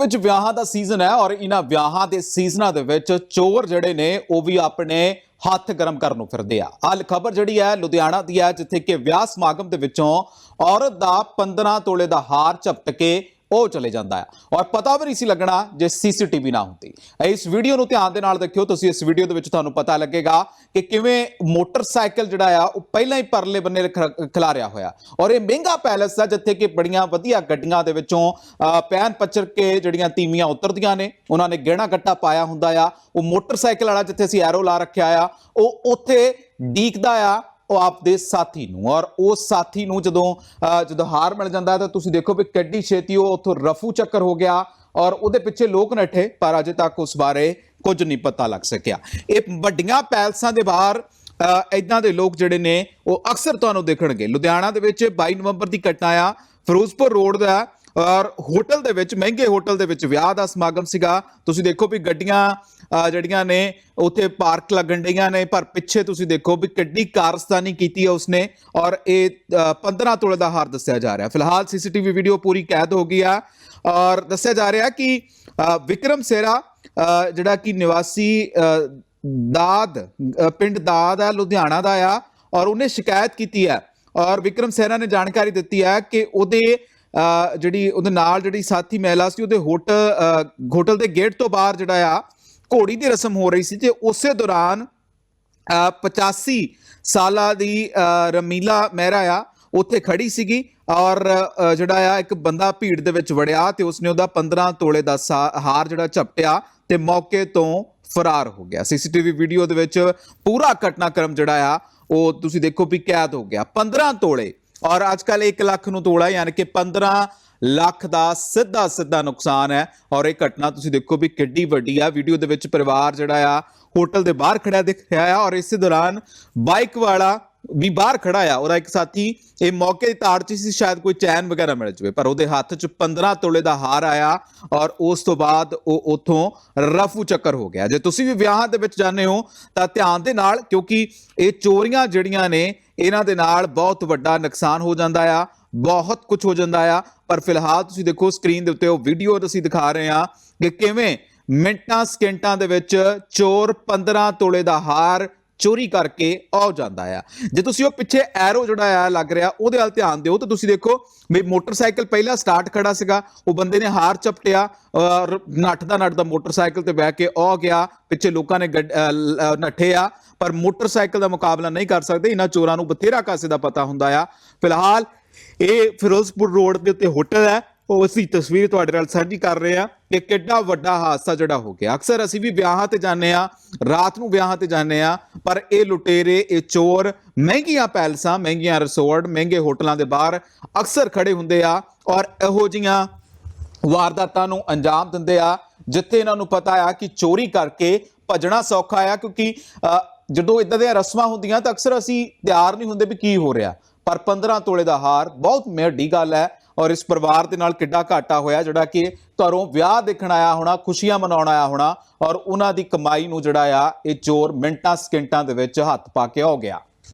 ਵਿੱਚ ਵਿਆਹਾਂ ਦਾ ਸੀਜ਼ਨ ਹੈ ਔਰ ਇਹਨਾਂ ਵਿਆਹਾਂ ਦੇ ਸੀਜ਼ਨਾਂ ਦੇ ਵਿੱਚ ਚੋਰ ਜਿਹੜੇ ਨੇ ਉਹ ਵੀ ਆਪਣੇ ਹੱਥ ਗਰਮ ਕਰਨ ਨੂੰ ਫਿਰਦੇ ਆ। ਹਾਲ ਖਬਰ ਜਿਹੜੀ ਹੈ ਲੁਧਿਆਣਾ ਦੀ ਹੈ, ਜਿੱਥੇ ਕਿ ਵਿਆਹ ਸਮਾਗਮ ਦੇ ਵਿੱਚੋਂ ਔਰਤ ਦਾ 15 ਤੋਲੇ ਦਾ ਹਾਰ ਝਪਟ ਕੇ ਉਹ ਚਲੇ ਜਾਂਦਾ ਆ ਔਰ ਪਤਾ ਵੀ ਨਹੀਂ ਸੀ ਲੱਗਣਾ ਜੇ ਸੀਸੀਟੀਵੀ ਨਾ ਹੁੰਦੀ। ਇਸ ਵੀਡੀਓ ਨੂੰ ਧਿਆਨ ਦੇ ਨਾਲ ਦੇਖਿਓ, ਤੁਸੀਂ ਇਸ ਵੀਡੀਓ ਦੇ ਵਿੱਚ ਤੁਹਾਨੂੰ ਪਤਾ ਲੱਗੇਗਾ ਕਿ ਕਿਵੇਂ ਮੋਟਰਸਾਈਕਲ ਜਿਹੜਾ ਆ, ਉਹ ਪਹਿਲਾਂ ਹੀ ਪਰਲੇ ਬੰਨੇ ਖਿਲਾਰਿਆ ਹੋਇਆ। ਔਰ ਇਹ ਮਹਿੰਗਾ ਪੈਲਸ ਆ, ਜਿੱਥੇ ਕਿ ਬੜੀਆਂ ਵਧੀਆ ਗੱਡੀਆਂ ਦੇ ਵਿੱਚੋਂ ਪੈਨ ਪੱਚਰ ਕੇ ਜਿਹੜੀਆਂ ਤੀਮੀਆਂ ਉਤਰਦੀਆਂ ਨੇ, ਉਹਨਾਂ ਨੇ ਗਹਿਣਾ ਗੱਟਾ ਪਾਇਆ ਹੁੰਦਾ ਆ। ਉਹ ਮੋਟਰਸਾਈਕਲ ਵਾਲਾ ਜਿੱਥੇ ਅਸੀਂ ਐਰੋ ਲਾ ਰੱਖਿਆ ਆ, ਉਹ ਉੱਥੇ ਡੀਕਦਾ ਆ। ਉਹ ਆਪਦੇ ਸਾਥੀ ਨੂੰ ਔਰ ਉਸ ਸਾਥੀ ਨੂੰ ਜਦੋਂ ਜਦੋਂ ਹਾਰ ਮਿਲ ਜਾਂਦਾ ਤਾਂ ਤੁਸੀਂ ਦੇਖੋ ਵੀ ਕੱਢੀ ਛੇਤੀ ਉਹ ਉੱਥੋਂ ਰਫੂ ਚੱਕਰ ਹੋ ਗਿਆ ਔਰ ਉਹਦੇ ਪਿੱਛੇ ਲੋਕ ਨੱਠੇ, ਪਰ ਅਜੇ ਤੱਕ ਉਸ ਬਾਰੇ ਕੁਝ ਨਹੀਂ ਪਤਾ ਲੱਗ ਸਕਿਆ। ਇਹ ਵੱਡੀਆਂ ਪੈਲਸਾਂ ਦੇ ਬਾਹਰ ਇਦਾਂ ਦੇ ਲੋਕ ਜਿਹੜੇ ਨੇ ਉਹ ਅਕਸਰ ਤੁਹਾਨੂੰ ਦੇਖਣਗੇ। ਲੁਧਿਆਣਾ ਦੇ ਵਿੱਚ 22 ਨਵੰਬਰ ਦੀ ਘਟਨਾ ਆ, ਫਿਰੋਜ਼ਪੁਰ ਰੋਡ ਦਾ ਔਰ ਹੋਟਲ ਦੇ ਵਿੱਚ ਮਹਿੰਗੇ ਹੋਟਲ ਦੇ ਵਿੱਚ ਵਿਆਹ ਦਾ ਸਮਾਗਮ ਸੀਗਾ। ਤੁਸੀਂ ਦੇਖੋ ਵੀ ਗੱਡੀਆਂ ਜਿਹੜੀਆਂ ਨੇ ਉੱਥੇ ਪਾਰਕ ਲੱਗਣ ਡੀਆਂ ਨੇ ਪਰ ਪਿੱਛੇ ਤੁਸੀਂ ਦੇਖੋ ਵੀ ਕਿੱਡੀ ਕਾਰਸਤਾਨੀ ਕੀਤੀ ਹੈ ਉਸਨੇ ਔਰ ਇਹ ਅਹ, 15 ਤੋਲੇ ਦਾ ਹਾਰ ਦੱਸਿਆ ਜਾ ਰਿਹਾ। ਫਿਲਹਾਲ ਸੀਸੀਟੀਵੀ ਵੀਡੀਓ ਪੂਰੀ ਕੈਦ ਹੋ ਗਈ ਆ ਔਰ ਦੱਸਿਆ ਜਾ ਰਿਹਾ ਕਿ ਵਿਕਰਮ ਸੇਰਾ ਜਿਹੜਾ ਕਿ ਨਿਵਾਸੀ ਅਹ, ਦਾਦ ਪਿੰਡ ਦਾਦ ਹੈ ਲੁਧਿਆਣਾ ਦਾ ਆ ਔਰ ਉਹਨੇ ਸ਼ਿਕਾਇਤ ਕੀਤੀ ਹੈ ਔਰ ਵਿਕਰਮ ਸੇਰਾ ਨੇ ਜਾਣਕਾਰੀ ਦਿੱਤੀ ਹੈ ਕਿ ਉਹਦੇ ਜਿਹੜੀ ਉਹਦੇ ਨਾਲ ਜਿਹੜੀ ਸਾਥੀ ਮਹਿਲਾ ਸੀ ਉਹਦੇ ਹੋਟਲ ਹੋਟਲ ਦੇ ਗੇਟ ਤੋਂ ਬਾਹਰ ਜਿਹੜਾ ਆ ਘੋੜੀ ਦੀ ਰਸਮ ਹੋ ਰਹੀ ਸੀ ਤੇ ਉਸੇ ਦੌਰਾਨ ਅ, 85 ਸਾਲਾਂ ਦੀ ਰਮੀਲਾ ਮਹਿਰਾ ਆ ਉੱਥੇ ਖੜੀ ਸੀਗੀ ਔਰ ਜਿਹੜਾ ਆ ਇੱਕ ਬੰਦਾ ਭੀੜ ਦੇ ਵਿੱਚ ਵੜਿਆ ਤੇ ਉਸਨੇ ਉਹਦਾ 15 ਤੋਲੇ ਦਾ ਸਾ- ਹਾਰ ਜਿਹੜਾ ਝਪਟਿਆ ਤੇ ਮੌਕੇ ਤੋਂ ਫਰਾਰ ਹੋ ਗਿਆ। ਸੀਸੀਟੀਵੀ ਵੀਡੀਓ ਦੇ ਵਿੱਚ ਪੂਰਾ ਘਟਨਾਕ੍ਰਮ ਜਿਹੜਾ ਆ ਉਹ ਤੁਸੀਂ ਦੇਖੋ ਵੀ ਕੈਦ ਹੋ ਗਿਆ। 15 ਤੋਲੇ ਔਰ ਅੱਜ ਕੱਲ 1 ਲੱਖ ਨੂੰ ਤੋੜਾ, ਯਾਨੀ ਕਿ 15 ਲੱਖ ਦਾ ਸਿੱਧਾ ਸਿੱਧਾ ਨੁਕਸਾਨ ਹੈ। ਔਰ ਇਹ ਘਟਨਾ ਤੁਸੀਂ ਦੇਖੋ ਵੀ ਕਿੱਡੀ ਵੱਡੀ ਆ। ਵੀਡੀਓ ਦੇ ਵਿੱਚ ਪਰਿਵਾਰ ਜਿਹੜਾ ਆ, ਹੋਟਲ ਦੇ ਬਾਹਰ ਖੜਾ ਦਿਖ ਰਿਹਾ ਆ। ਔਰ ਇਸੇ ਦੌਰਾਨ ਬਾਈਕ ਵਾਲਾ ਵੀ ਬਾਹਰ ਖੜਾ ਆ ਉਹਦਾ ਇੱਕ ਸਾਥੀ ਇਹ ਮੌਕੇ ਦੀ ਤਾੜ 'ਚ ਸੀ, ਸ਼ਾਇਦ ਕੋਈ ਚੈਨ ਵਗੈਰਾ ਮਿਲ ਜਵੇ, ਪਰ ਉਹਦੇ ਹੱਥ 'ਚ 15 ਤੋਲੇ ਦਾ ਹਾਰ ਆਇਆ, ਔਰ ਉਸ ਤੋਂ ਬਾਅਦ ਉਹ ਉਥੋਂ ਰਫੂ ਚੱਕਰ ਹੋ ਗਿਆ। ਜੇ ਤੁਸੀਂ ਵੀ ਵਿਆਹਾਂ ਦੇ ਵਿੱਚ ਜਾਂਦੇ ਹੋ, ਤਾਂ ਧਿਆਨ ਦੇ ਨਾਲ, ਕਿਉਂਕਿ ਇਹ ਚੋਰੀਆਂ ਜਿਹੜੀਆਂ ਨੇ, ਇਹਨਾਂ ਦੇ ਨਾਲ ਬਹੁਤ ਵੱਡਾ ਨੁਕਸਾਨ ਹੋ ਜਾਂਦਾ ਆ, ਬਹੁਤ ਕੁਝ ਹੋ ਜਾਂਦਾ ਆ, ਪਰ ਫਿਲਹਾਲ ਤੁਸੀਂ ਦੇਖੋ, ਸਕਰੀਨ ਦੇ ਉੱਤੇ ਉਹ ਵੀਡੀਓ ਅਸੀਂ ਦਿਖਾ ਰਹੇ ਆ ਕਿ ਕਿਵੇਂ ਮਿੰਟਾਂ, ਸਕਿੰਟਾਂ ਦੇ ਵਿੱਚ ਚੋਰ 15 ਤੋਲੇ ਦਾ ਹਾਰ ਚੋਰੀ ਕਰਕੇ ਆ ਜਾਂਦਾ ਆ। ਜੇ ਤੁਸੀਂ ਉਹ ਪਿੱਛੇ ਐਰੋ ਜਿਹੜਾ ਆ ਲੱਗ ਰਿਹਾ, ਉਹਦੇ ਵੱਲ ਧਿਆਨ ਦਿਓ, ਤਾਂ ਤੁਸੀਂ ਦੇਖੋ, ਵੀ ਮੋਟਰਸਾਈਕਲ ਪਹਿਲਾਂ ਸਟਾਰਟ ਖੜਾ ਸੀਗਾ, ਉਹ ਬੰਦੇ ਨੇ ਹਾਰ ਚਪਟਿਆ ਔਰ ਨੱਠ ਦਾ ਨੱਠ ਦਾ ਮੋਟਰਸਾਈਕਲ ਤੇ ਬਹਿ ਕੇ ਆ ਗਿਆ, ਪਿੱਛੇ ਲੋਕਾਂ ਨੇ ਗੱਡ- ਨੱਠੇ ਆ ਪਰ ਮੋਟਰਸਾਈਕਲ ਦਾ ਮੁਕਾਬਲਾ ਨਹੀਂ ਕਰ ਸਕਦੇ, ਇਹਨਾਂ ਚੋਰਾਂ ਨੂੰ ਬਥੇਰਾ ਕਾਸੇ ਦਾ ਪਤਾ ਹੁੰਦਾ ਆ। ਫਿਲਹਾਲ, ਇਹ ਫਿਰੋਜ਼ਪੁਰ ਰੋਡ ਦੇ ਉੱਤੇ ਹੋਟਲ ਹੈ ਉਹ ਅਸੀਂ ਤਸਵੀਰ ਤੁਹਾਡੇ ਨਾਲ ਸਾਂਝੀ ਕਰ ਰਹੇ ਆ ਕਿ ਕਿੱਡਾ ਵੱਡਾ ਹਾਦਸਾ ਜਿਹੜਾ ਹੋ ਗਿਆ। ਅਕਸਰ ਅਸੀਂ ਵੀ ਵਿਆਹਾਂ ਤੇ ਜਾਂਦੇ ਆ ਰਾਤ ਨੂੰ ਵਿਆਹਾਂ ਤੇ ਜਾਂਦੇ ਆ ਪਰ ਇਹ ਲੁਟੇਰੇ ਇਹ ਚੋਰ ਮਹਿੰਗੀਆਂ ਪੈਲਸਾਂ ਮਹਿੰਗੀਆਂ ਰਿਸੋਰਟ ਮਹਿੰਗੇ ਹੋਟਲਾਂ ਦੇ ਬਾਹਰ ਅਕਸਰ ਖੜੇ ਹੁੰਦੇ ਆ ਔਰ ਇਹੋ ਜੀਆਂ ਵਾਰਦਾਤਾਂ ਨੂੰ ਅੰਜਾਮ ਦਿੰਦੇ ਆ ਜਿੱਥੇ ਇਹਨਾਂ ਨੂੰ ਪਤਾ ਆ ਕਿ ਚੋਰੀ ਕਰਕੇ ਭੱਜਣਾ ਸੌਖਾ ਆ ਕਿਉਂਕਿ ਅ, ਜਦੋਂ ਇਦਾਂ ਦੀਆਂ ਰਸਮਾਂ ਹੁੰਦੀਆਂ ਤਾਂ ਅਕਸਰ ਅਸੀਂ ਤਿਆਰ ਨਹੀਂ ਹੁੰਦੇ ਵੀ ਕੀ ਹੋ ਰਿਹਾ। ਪਰ 15 ਤੋਲੇ ਦਾ ਹਾਰ ਬਹੁਤ ਵੱਡੀ ਗੱਲ ਹੈ। ਔਰ ਇਸ ਪਰਿਵਾਰ ਦੇ ਨਾਲ ਕਿੱਡਾ ਘਾਟਾ ਹੋਇਆ, ਜਿਹੜਾ ਕਿ ਘਰੋਂ ਵਿਆਹ ਦੇਖਣ ਆਇਆ ਹੋਣਾ, ਖੁਸ਼ੀਆਂ ਮਨਾਉਣ ਆਇਆ ਹੋਣਾ ਔਰ ਉਹਨਾਂ ਦੀ ਕਮਾਈ ਨੂੰ ਜਿਹੜਾ ਆ, ਇਹ ਚੋਰ ਮਿੰਟਾਂ ਸਕਿੰਟਾਂ ਦੇ ਵਿੱਚ ਹੱਥ ਪਾ ਕੇ ਹੋ ਗਿਆ।